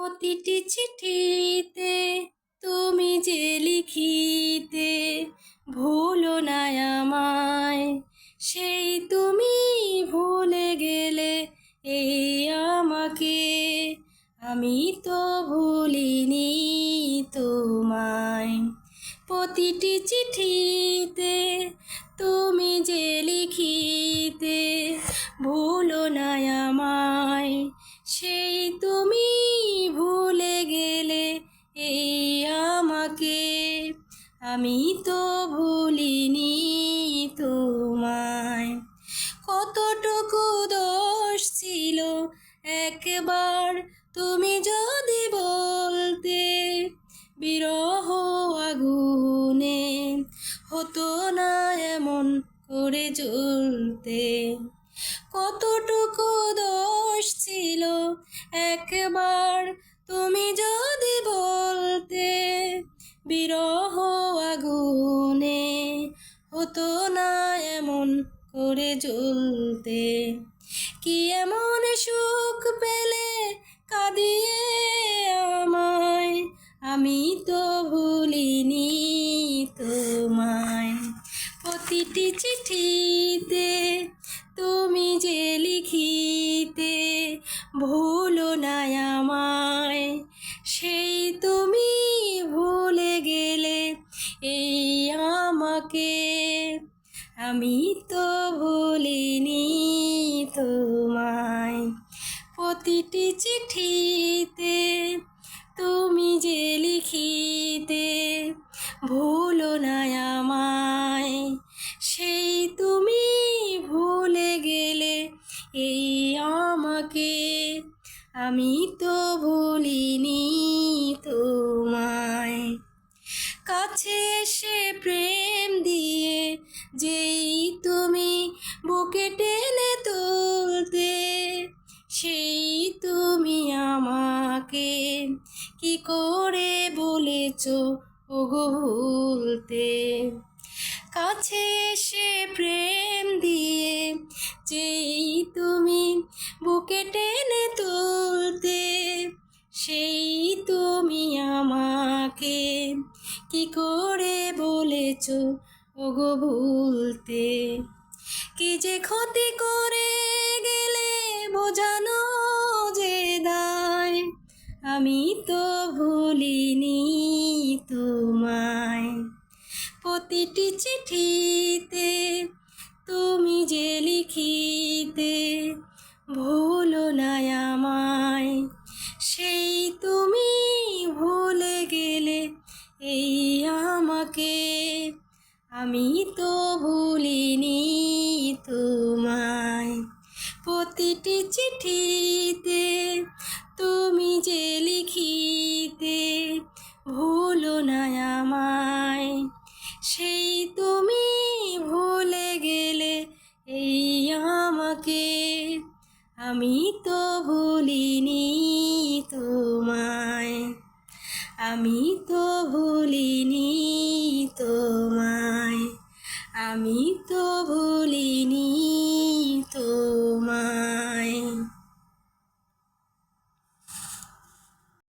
প্রতিটি চিঠিতে, তুমি যে লিখিতে ভুলো না আমায়। সেই তুমি ভুলে গেলে এই আমাকে, আমি তো ভুলিনি তোমায়। প্রতিটি চিঠিতে, তুমি যে লিখিতে ভুলো না আমায়। সেই আমি তো ভুলিনি তোমায়। কতটুকু দোষ ছিল একবার তুমি যদি বলতে, বিরহ আগুনে হতো না এমন করে জ্বলতে। কতটুকু দোষ ছিল একবার তুমি যদি বলতে, বিরহ হতো না এমন করে জ্বলতে। কি এমন সুখ পেলে কাঁদিয়ে আমায়? আমি তো ভুলিনি তোমায়। প্রতিটি চিঠিতে তুমি যে লিখিতে ভুলো না আমায়। সেই তুমি আমি তো ভুলিনি তোমায়। প্রতিটি চিঠিতে তুমি যে লিখিতে ভুলো না আমায়। সেই তুমি ভুলে গেলে এই আমাকে আমি তো ভুলিনি তোমায়। কাছে এসে প্রেম দিয়ে যেই কি করে বলেছ ওগো ভুলতে? কাছে এসে প্রেম দিয়ে যেই তুমি বুকে টেনে তুলতে, সেই তুমি আমাকে কি করে বলেছ ওগো ভুলতে? কি যে ক্ষতি করে গেলে বোঝানো আমি তো ভুলিনি তোমায়। প্রতিটি চিঠিতে তুমি যে লিখিতে ভুলো না আমায়। সেই তুমি ভুলে গেলে এই আমাকে। আমি তো ভুলিনি তোমায়। প্রতিটি চিঠিতে তুমি যে লিখিতে ভুল না আমায়, সেই তুমি ভুলে গেলে এই আমাকে আমি তো ভুলিনি তোমায়, আমি তো ভুলিনি তোমায়, আমি তো ভুল